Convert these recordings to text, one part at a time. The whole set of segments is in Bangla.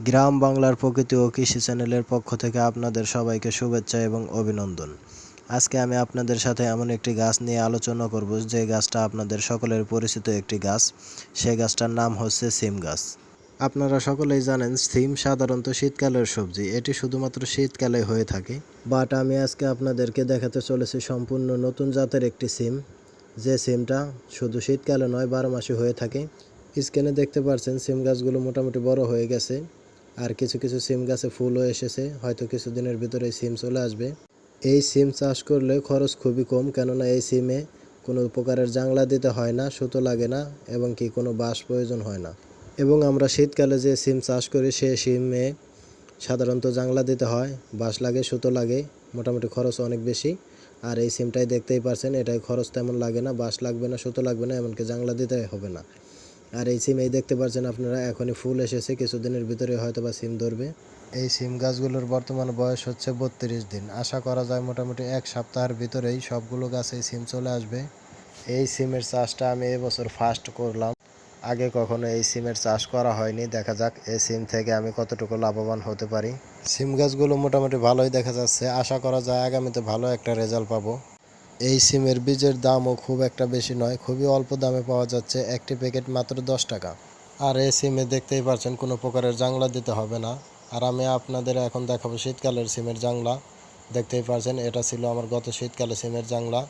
গ্রাম বাংলার প্রকৃতি ও কৃষি চ্যানেলের পক্ষ থেকে আপনাদের সবাইকে শুভেচ্ছা এবং অভিনন্দন। আজকে আমি আপনাদের সাথে এমন একটি গাছ নিয়ে আলোচনা করব, যে গাছটা আপনাদের সকলের পরিচিত একটি গাছ। সেই গাছটার নাম হচ্ছে সিম গাছ। আপনারা সকলেই জানেন, সিম সাধারণত শীতকালের সবজি। এটি শুধুমাত্র শীতকালে হয়ে থাকে। বাট আমি আজকে আপনাদেরকে দেখাতে চলেছি সম্পূর্ণ নতুন জাতের একটি সিম। যে সিমটা শুধু শীতকালে নয়, বারো মাসে হয়ে থাকে। স্ক্রিনে দেখতে পাচ্ছেন সিম গাছগুলো মোটামুটি বড় হয়ে গেছে। আর কিছু কিছু সিম গাছে ফুলও এসেছে, হয়তো কিছুদিনের ভিতরে সিম চলে আসবে। এই সিম চাষ করলে খরচ খুবই কম, কেননা এই সিমে কোনো প্রকারের জাংলা দিতে হয় না, সুতো লাগে না এবং কি কোনো বাঁশ প্রয়োজন হয় না। এবং আমরা শীতকালে যে সিম চাষ করি, সে সিমে সাধারণত জাংলা দিতে হয়, বাঁশ লাগে, সুতো লাগে, মোটামুটি খরচ অনেক বেশি। আর এই সিমটাই দেখতেই পারছেন, এটাই খরচ তেমন লাগে না, বাঁশ লাগবে না, সুতো লাগবে না, এমনকি জাংলা দিতে হবে না। আর এই সিম এই দেখতে পাচ্ছেন আপনারা, এখনই ফুল এসেছে, কিছুদিনের ভিতরে হয়তো বা সিম ধরবে। এই সিম গাছগুলোর বর্তমান বয়স হচ্ছে বত্রিশ দিন। আশা করা যায় মোটামুটি এক সপ্তাহের ভিতরেই সবগুলো গাছেই সিম চলে আসবে। এই সিমের চাষটা আমি এবছর ফার্স্ট করলাম। আগে কখনো এই সিমের চাষ করা হয়নি। দেখা যাক এই সিম থেকে আমি কতটুকু লাভবান হতে পারি। সিম গাছগুলো মোটামুটি ভালোই দেখা যাচ্ছে। আশা করা যায় আগামীতে ভালো একটা রেজাল্ট পাবো। এই সিমের বীজের দামও খুব একটা বেশি নয়, খুবই অল্প দামে পাওয়া যাচ্ছে, একটি প্যাকেট মাত্র দশ টাকা। আর এই সিমে দেখতেই পাচ্ছেন কোনো প্রকারের জাংলা দিতে হবে না। আর আমি আপনাদের এখন দেখাবো শীতকালের সিমের জাংলা। দেখতেই পাচ্ছেন এটা ছিল আমার গত শীতকালে সিমের জাংলা।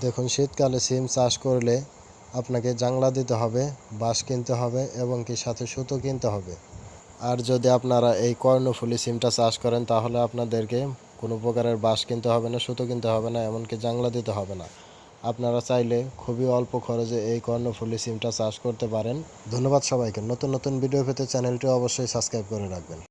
দেখুন, শীতকালে সিম চাষ করলে আপনাকে জাংলা দিতে হবে, বাঁশ কিনতে হবে এবং কি সাথে সুতো কিনতে হবে। আর যদি আপনারা এই কর্ণফুলি সিমটা চাষ করেন, তাহলে আপনাদেরকে কোনো প্রকারের বাঁশ কিনতে হবে না, সুতো কিনতে হবে না, এমনকি জাংলা দিতে হবে না। আপনারা চাইলে খুবই অল্প খরচে এই কর্ণফুলি সিমটা চাষ করতে পারেন। ধন্যবাদ সবাইকে। নতুন নতুন ভিডিও পেতে চ্যানেলটি অবশ্যই সাবস্ক্রাইব করে রাখবেন।